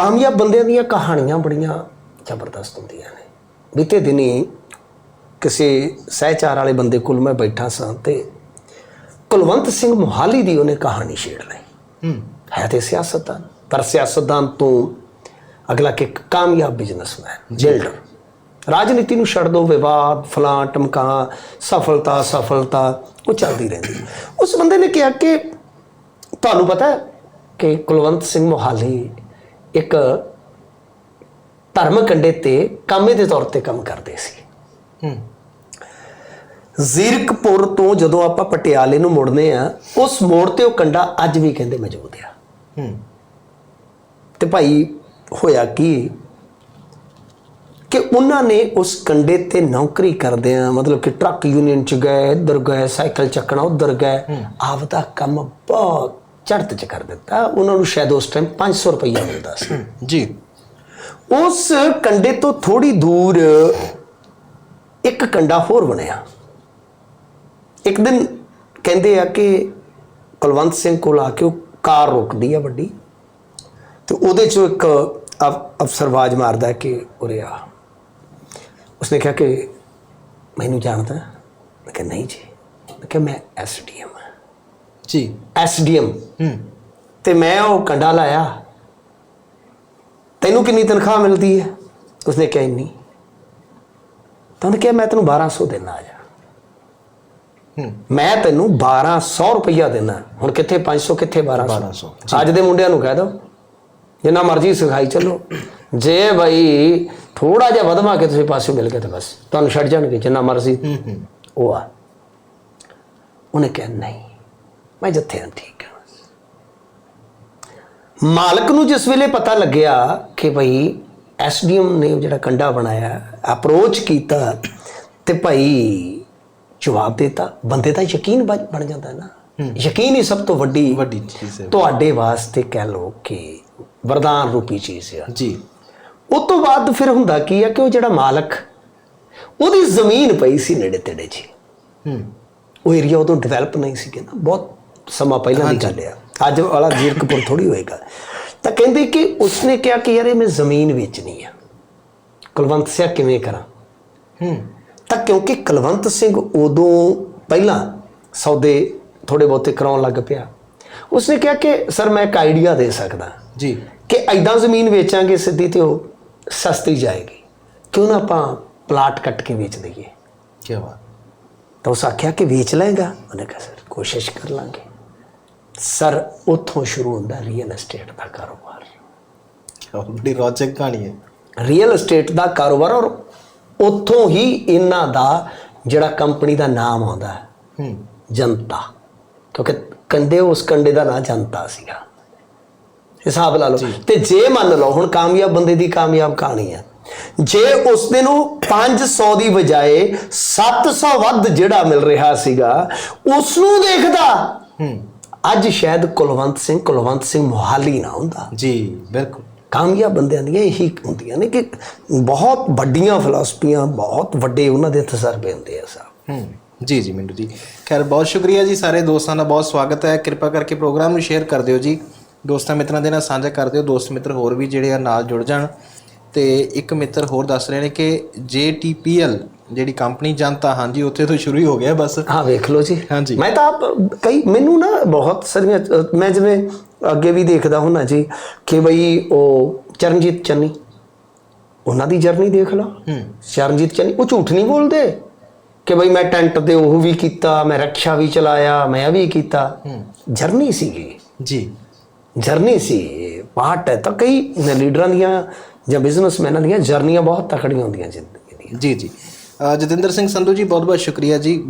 ਕਾਮਯਾਬ ਬੰਦਿਆਂ ਦੀਆਂ ਕਹਾਣੀਆਂ ਬੜੀਆਂ ਜ਼ਬਰਦਸਤ ਹੁੰਦੀਆਂ ਨੇ। ਬੀਤੇ ਦਿਨੀ ਕਿਸੇ ਸਹਿਚਾਰ ਵਾਲੇ ਬੰਦੇ ਕੋਲ ਮੈਂ ਬੈਠਾ ਸਾਂ ਤੇ ਕੁਲਵੰਤ ਸਿੰਘ ਮੁਹਾਲੀ ਦੀ ਉਹਨੇ ਕਹਾਣੀ ਛੇੜ ਲਈ। ਹੂੰ। ਹੈ ਤੇ ਸਿਆਸਤਦਾਨ। ਪਰ ਸਿਆਸਤਦਾਨ ਤੋਂ ਅਗਲਾ ਕਿ ਕਾਮਯਾਬ ਬਿਜ਼ਨਸਮੈਨ ਬਿਲਡਰ। ਰਾਜਨੀਤੀ ਨੂੰ ਛੱਡ ਦੋ ਵਿਵਾਦ ਫਲਾਂ ਟਮਕਾਂ ਸਫਲਤਾ ਸਫਲਤਾ ਉਹ ਚੱਲਦੀ ਰਹਿੰਦੀ। ਉਸ ਬੰਦੇ ਨੇ ਕਿਹਾ ਕਿ ਤੁਹਾਨੂੰ ਪਤਾ ਹੈ ਕਿ ਕੁਲਵੰਤ ਸਿੰਘ ਮੋਹਾਲੀ ਇੱਕ ਧਰਮ ਕੰਡੇ ਤੇ ਕਾਮੇ ਦੇ ਤੌਰ ਤੇ ਕੰਮ ਕਰਦੇ ਸੀ। ਹੂੰ। ਜ਼ੀਰਕਪੁਰ ਤੋਂ ਜਦੋਂ ਆਪਾਂ ਪਟਿਆਲੇ ਨੂੰ ਮੁੜਨੇ ਆ ਉਸ ਮੋੜ ਤੇ ਉਹ ਕੰਡਾ ਅੱਜ ਵੀ ਕਹਿੰਦੇ ਮੌਜੂਦ ਆ। ਹੂੰ। ਤੇ ਭਾਈ ਹੋਇਆ ਕੀ? ਕਿ ਉਹਨਾਂ ਨੇ ਉਸ ਕੰਡੇ ਤੇ ਨੌਕਰੀ ਕਰਦੇ ਆ ਮਤਲਬ ਕਿ ਟਰੱਕ ਯੂਨੀਅਨ ਚ ਗਏ ਇੱਧਰ ਗਏ ਸਾਈਕਲ ਚੱਕਣਾ ਉੱਧਰ ਗਏ ਆਪਦਾ ਕੰਮ ਬਹੁਤ ਚੜ੍ਹਤ ਚ ਕਰ ਦਿੱਤਾ ਉਹਨਾਂ ਨੂੰ ਸ਼ਾਇਦ ਉਸ ਟਾਈਮ 500 ਰੁਪਈਆ ਮਿਲਦਾ ਸੀ। ਜੀ। ਉਸ ਕੰਡੇ ਤੋਂ ਥੋੜੀ ਦੂਰ ਇੱਕ ਕੰਡਾ ਹੋਰ ਬਣਿਆ। ਇੱਕ ਦਿਨ ਕਹਿੰਦੇ ਆ ਕਿ ਕੁਲਵੰਤ ਸਿੰਘ ਕੋਲ ਆ ਕੇ ਉਹ ਕਾਰ ਰੁਕਦੀ ਆ ਵੱਡੀ ਤੇ ਉਹਦੇ ਚੋਂ ਇੱਕ ਅਫ- ਅਫਸਰ ਆਵਾਜ਼ ਮਾਰਦਾ ਕਿ ਉਰੇ ਆ। ਉਸਨੇ ਕਿਹਾ ਕਿ ਮੈਨੂੰ ਜਾਣਦਾ? ਮੈਂ ਕਿਹਾ ਨਹੀਂ ਜੀ। ਮੈਂ ਕਿਹਾ ਮੈਂ ਐਸਡੀਐਮ ਜੀ। ਐਸਡੀਐਮ ਹੂੰ। ਤੇ ਮੈਂ ਉਹ ਕੰਡਾ ਲਾਇਆ। ਤੈਨੂੰ ਕਿੰਨੀ ਤਨਖਾਹ ਮਿਲਦੀ ਹੈ? ਉਸਨੇ ਕਿਹਾ ਇੰਨੀ। ਤਾਂ ਉਹਨੇ ਕਿਹਾ ਮੈਂ ਤੈਨੂੰ 1200 ਦੇਣਾ ਆ ਜਾ। ਮੈਂ ਤੈਨੂੰ 1200 ਰੁਪਈਆ ਦੇਣਾ ਹੁਣ ਕਿੱਥੇ 500 ਕਿੱਥੇ 1200 1200, ਅੱਜ ਦੇ ਮੁੰਡਿਆਂ ਨੂੰ ਕਹਿ ਦੋ। ਜਿੰਨਾ ਮਰਜ਼ੀ ਸਿਖਾਈ ਚੱਲੋ। ਜੇ ਬਈ ਥੋੜਾ ਜਿਹਾ ਵਧਵਾ ਕੇ ਤੁਸੀਂ ਪਾਸੇ ਮਿਲ ਗਏ ਤਾਂ ਬਸ। ਤੁਹਾਨੂੰ ਛੱਡ ਜਾਣਗੇ ਜਿੰਨਾ ਮਰਜ਼ੀ। ਉਹ ਆ। ਉਹਨੇ ਕਿਹਾ ਨਹੀਂ। ਮੈਂ ਜਿੱਥੇ ਹਾਂ ਠੀਕ ਹਾਂ ਮਾਲਕ ਨੂੰ ਜਿਸ ਵੇਲੇ ਪਤਾ ਲੱਗਿਆ ਕਿ ਭਈ ਐਸਡੀਐਮ ਨੇ ਜਿਹੜਾ ਕੰਡਾ ਬਣਾਇਆ ਅਪਰੋਚ ਕੀਤਾ ਤੇ ਭਾਈ ਜਵਾਬ ਦਿੱਤਾ ਬੰਦੇ ਦਾ ਯਕੀਨ ਬਣ ਜਾਂਦਾ ਨਾ। ਯਕੀਨ ਹੀ ਸਭ ਤੋਂ ਵੱਡੀ ਵੱਡੀ ਚੀਜ਼ ਹੈ। ਤੁਹਾਡੇ ਵਾਸਤੇ ਕਹਿ ਲਓ ਕਿ ਵਰਦਾਨ ਰੂਪੀ ਚੀਜ਼ ਆ। ਜੀ। ਉਸ ਤੋਂ ਬਾਅਦ ਫਿਰ ਹੁੰਦਾ ਕੀ ਆ ਕਿ ਉਹ ਜਿਹੜਾ ਮਾਲਕ ਉਹਦੀ ਜ਼ਮੀਨ ਪਈ ਸੀ ਨੇੜੇ ਤੇੜੇ 'ਚ ਹੂੰ। ਉਹ ਏਰੀਆ ਉਦੋਂ ਡਿਵੈਲਪ ਨਹੀਂ ਸੀ ਨਾ ਬਹੁਤ ਸਮਾਂ ਪਹਿਲਾਂ ਦੀ ਗੱਲ ਆ। ਅੱਜ ਵਾਲਾ ਜੀਰਕਪੁਰ ਥੋੜੀ ਹੋਏਗਾ। ਤਾਂ ਕਹਿੰਦੇ ਕਿ ਉਸਨੇ ਕਿਹਾ ਕਿ ਯਾਰ ਇਹ ਮੈਂ ਜ਼ਮੀਨ ਵੇਚਣੀ ਆ। ਕੁਲਵੰਤ ਸਿੰਘ ਕਿਵੇਂ ਕਰਾਂ? ਹੂੰ। ਤਾਂ ਕਿਉਂਕਿ ਕੁਲਵੰਤ ਸਿੰਘ ਉਦੋਂ ਪਹਿਲਾਂ ਸੌਦੇ ਥੋੜੇ ਬਹੁਤੇ ਕਰਾਉਣ ਲੱਗ ਪਿਆ। ਉਸਨੇ ਕਿਹਾ ਕਿ ਸਰ ਮੈਂ ਇੱਕ ਆਈਡੀਆ ਦੇ ਸਕਦਾ। ਜੀ। ਕਿ ਐਦਾਂ ਜ਼ਮੀਨ ਵੇਚਾਂਗੇ ਸਿੱਧੀ ਤੇ ਉਹ ਸਸਤੀ ਜਾਏਗੀ। ਕਿਉਂ ਨਾ ਆਪਾਂ ਪਲਾਟ ਕੱਟ ਕੇ ਵੇਚ ਦਈਏ? ਕੀ ਬਾਤ। ਤਾਂ ਉਸ ਆਖਿਆ ਕਿ ਵੇਚ ਲਏਗਾ। ਉਹਨੇ ਕਿਹਾ ਸਰ ਕੋਸ਼ਿਸ਼ ਕਰ ਲਾਂਗੇ। ਸਰ ਉੱਥੋਂ ਸ਼ੁਰੂ ਹੁੰਦਾ ਰੀਅਲ ਏਸਟੇਟ ਦਾ ਕਾਰੋਬਾਰ। ਬੜੀ ਰੌਚਕ ਕਹਾਣੀ ਹੈ। ਰੀਅਲ ਏਸਟੇਟ ਦਾ ਕਾਰੋਬਾਰ ਔਰ ਉੱਥੋਂ ਹੀ ਇਹਨਾਂ ਦਾ ਜਿਹੜਾ ਕੰਪਨੀ ਦਾ ਨਾਮ ਆਉਂਦਾ ਹੈ ਹੂੰ। ਜਨਤਾ। ਕਿਉਂਕਿ ਕੰਡੇ ਉਸ ਕੰਡੇ ਦਾ ਨਾਂ ਜਨਤਾ ਸੀਗਾ। ਹਿਸਾਬ ਲਾ ਲਓ। ਤੇ ਜੇ ਮੰਨ ਲਓ ਹੁਣ ਕਾਮਯਾਬ ਬੰਦੇ ਦੀ ਕਾਮਯਾਬ ਕਹਾਣੀ ਹੈ। ਜੇ ਉਸ ਦੇ ਨੂੰ 500 ਦੀ ਬਜਾਏ 700 ਵੱਧ ਜਿਹੜਾ ਮਿਲ ਰਿਹਾ ਸੀਗਾ ਉਸ ਨੂੰ ਦੇਖਦਾ। ਹੂੰ। ਅੱਜ ਸ਼ਾਇਦ ਕੁਲਵੰਤ ਸਿੰਘ ਕੁਲਵੰਤ ਸਿੰਘ ਮੁਹਾਲੀ ਨਾ ਹੁੰਦਾ। ਜੀ ਬਿਲਕੁਲ। ਕਾਮਯਾਬ ਬੰਦਿਆਂ ਦੀਆਂ ਇਹੀ ਹੁੰਦੀਆਂ ਨੇ ਕਿ ਬਹੁਤ ਵੱਡੀਆਂ ਫਿਲਾਸਫੀਆਂ ਬਹੁਤ ਵੱਡੇ ਉਹਨਾਂ ਦੇ ਤਜਰਬੇ ਹੁੰਦੇ ਆ ਸਾਹਿਬ ਹੂੰ ਜੀ ਜੀ ਮਿੰਟੂ ਜੀ। ਖੈਰ ਬਹੁਤ ਸ਼ੁਕਰੀਆ ਜੀ ਸਾਰੇ ਦੋਸਤਾਂ ਦਾ ਬਹੁਤ ਸਵਾਗਤ ਹੈ। ਕਿਰਪਾ ਕਰਕੇ ਪ੍ਰੋਗਰਾਮ ਨੂੰ ਸ਼ੇਅਰ ਕਰ ਦਿਓ ਜੀ। ਦੋਸਤਾਂ ਮਿੱਤਰਾਂ ਦੇ ਨਾਲ ਸਾਂਝਾ ਕਰ ਦਿਓ। ਦੋਸਤ ਮਿੱਤਰ ਹੋਰ ਵੀ ਜਿਹੜੇ ਆ ਨਾਲ ਜੁੜ ਜਾਣ। ਤੇ ਇੱਕ ਮਿੱਤਰ ਹੋਰ ਦੱਸ ਰਹੇ ਨੇ ਕਿ JTPL ਜਿਹੜੀ ਕੰਪਨੀ ਜਨਤਾ ਹਾਂਜੀ ਉੱਥੇ ਤੋਂ ਸ਼ੁਰੂ ਹੀ ਹੋ ਗਿਆ ਬਸ। ਹਾਂ ਵੇਖ ਲਓ ਜੀ। ਹਾਂਜੀ। ਮੈਂ ਤਾਂ ਆਪ- ਕਈ ਮੈਨੂੰ ਨਾ ਬਹੁਤ ਸਾਰੀਆਂ ਮੈਂ ਜਿਵੇਂ ਅੱਗੇ ਵੀ ਦੇਖਦਾ ਹੁੰਨਾ ਜੀ ਕਿ ਬਈ ਉਹ ਚਰਨਜੀਤ ਚੰਨੀ ਉਹਨਾਂ ਦੀ ਜਰਨੀ ਦੇਖ ਲਾ। ਹੂੰ। ਚਰਨਜੀਤ ਚੰਨੀ ਉਹ ਝੂਠ ਨਹੀਂ ਬੋਲਦੇ ਕਿ ਬਈ ਮੈਂ ਟੈਂਟ ਤੇ ਉਹ ਵੀ ਕੀਤਾ ਮੈਂ ਰੱਖਿਆ ਵੀ ਚਲਾਇਆ ਮੈਂ ਵੀ ਕੀਤਾ। ਜਰਨੀ ਸੀਗੀ। ਜੀ। ਜਰਨੀ ਸੀ। ਪਾਰਟ ਹੈ। ਤਾਂ ਕਈ ਲੀਡਰਾਂ ਦੀਆਂ ਜਾਂ ਬਿਜ਼ਨਸਮੈਨਾਂ ਦੀਆਂ ਜਰਨੀਆਂ ਬਹੁਤ ਤਕੜੀਆਂ ਹੁੰਦੀਆਂ ਜ਼ਿੰਦਗੀ ਦੀਆਂ। ਜੀ ਜੀ। ਜਤਿੰਦਰ ਸਿੰਘ ਸੰਧੂ ਜੀ ਬਹੁਤ ਬਹੁਤ ਸ਼ੁਕਰੀਆ ਜੀ।